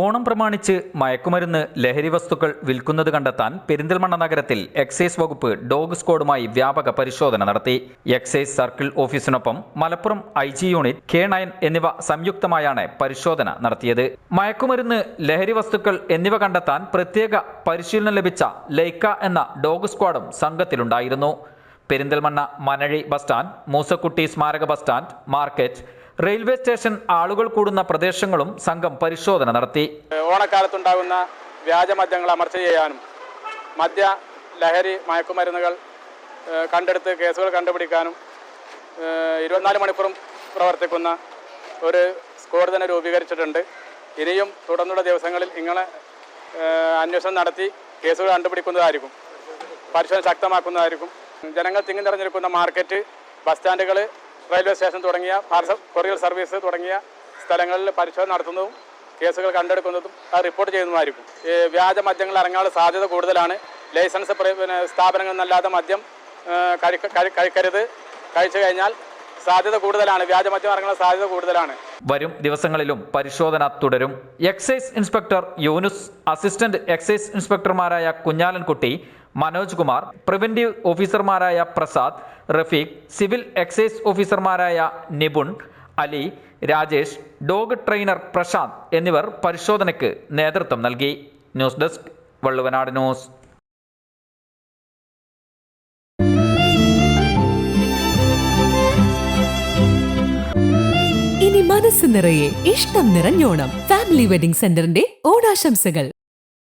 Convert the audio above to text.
ഓണം പ്രമാണിച്ച് മയക്കുമരുന്ന് ലഹരി വസ്തുക്കൾ വിൽക്കുന്നത് കണ്ടെത്താൻ പെരിന്തൽമണ്ണ നഗരത്തിൽ എക്സൈസ് വകുപ്പ് ഡോഗ് സ്ക്വാഡുമായി വ്യാപക പരിശോധന നടത്തി. Excise circle ഓഫീസിനൊപ്പം Malappuram I G unit K nine എന്നിവ സംയുക്തമായാണ് പരിശോധന നടത്തിയത്. മയക്കുമരുന്ന് ലഹരി വസ്തുക്കൾ എന്നിവ കണ്ടെത്താൻ പ്രത്യേക പരിശീലനം ലഭിച്ച ലൈക്ക എന്ന ഡോഗ് സ്ക്വാഡും സംഘത്തിലുണ്ടായിരുന്നു. പെരിന്തൽമണ്ണ മനഴി ബസ് സ്റ്റാൻഡ് മൂസക്കുട്ടി സ്മാരക bus stand market railway station ആളുകൾ കൂടുന്ന പ്രദേശങ്ങളും സംഘം പരിശോധന നടത്തി. ഓണക്കാലത്തുണ്ടാകുന്ന വ്യാജമദ്യങ്ങൾ അമർച്ച ചെയ്യാനും മദ്യ ലഹരി മയക്കുമരുന്നുകൾ കണ്ടെടുത്ത് കേസുകൾ കണ്ടുപിടിക്കാനും ഇരുപത്തിനാല് മണിക്കൂറും പ്രവർത്തിക്കുന്ന ഒരു സ്ക്വാഡ് തന്നെ രൂപീകരിച്ചിട്ടുണ്ട്. ഇനിയും തുടർന്നുള്ള ദിവസങ്ങളിൽ ഇങ്ങനെ അന്വേഷണം നടത്തി കേസുകൾ കണ്ടുപിടിക്കുന്നതായിരിക്കും പരിശോധന ശക്തമാക്കുന്നതായിരിക്കും. ജനങ്ങൾ തിങ്ങി നിറഞ്ഞിരിക്കുന്ന മാർക്കറ്റ് ബസ് സ്റ്റാൻഡുകൾ റെയിൽവേ സ്റ്റേഷൻ തുടങ്ങിയ പാർസൽ കൊറിയർ സർവീസ് തുടങ്ങിയ സ്ഥലങ്ങളിൽ പരിശോധന നടത്തുന്നതും കേസുകൾ കണ്ടെടുക്കുന്നതും അത് റിപ്പോർട്ട് ചെയ്യുന്നതുമായിരിക്കും. ഈ വ്യാജ മദ്യങ്ങൾ ഇറങ്ങാനുള്ള സാധ്യത കൂടുതലാണ്. ലൈസൻസ് പിന്നെ സ്ഥാപനങ്ങളിൽ നിന്നല്ലാതെ മദ്യം കഴിക്കരുത്. കഴിച്ചു കഴിഞ്ഞാൽ സാധ്യത കൂടുതലാണ്. വ്യാജ മദ്യം ഇറങ്ങാനുള്ള സാധ്യത കൂടുതലാണ്. വരും ദിവസങ്ങളിലും പരിശോധന തുടരും. Excise inspector Yunus assistant excise ഇൻസ്പെക്ടർമാരായ Kunhalankutty Manoj Kumar preventive ഓഫീസർമാരായ പ്രസാദ് റഫീഖ് സിവിൽ എക്സൈസ് ഓഫീസർമാരായ നിപുൺ അലി രാജേഷ് ഡോഗ് ട്രെയിനർ പ്രശാന്ത് എന്നിവർ പരിശോധനയ്ക്ക് നേതൃത്വം നൽകി. News desk Valluvanad news.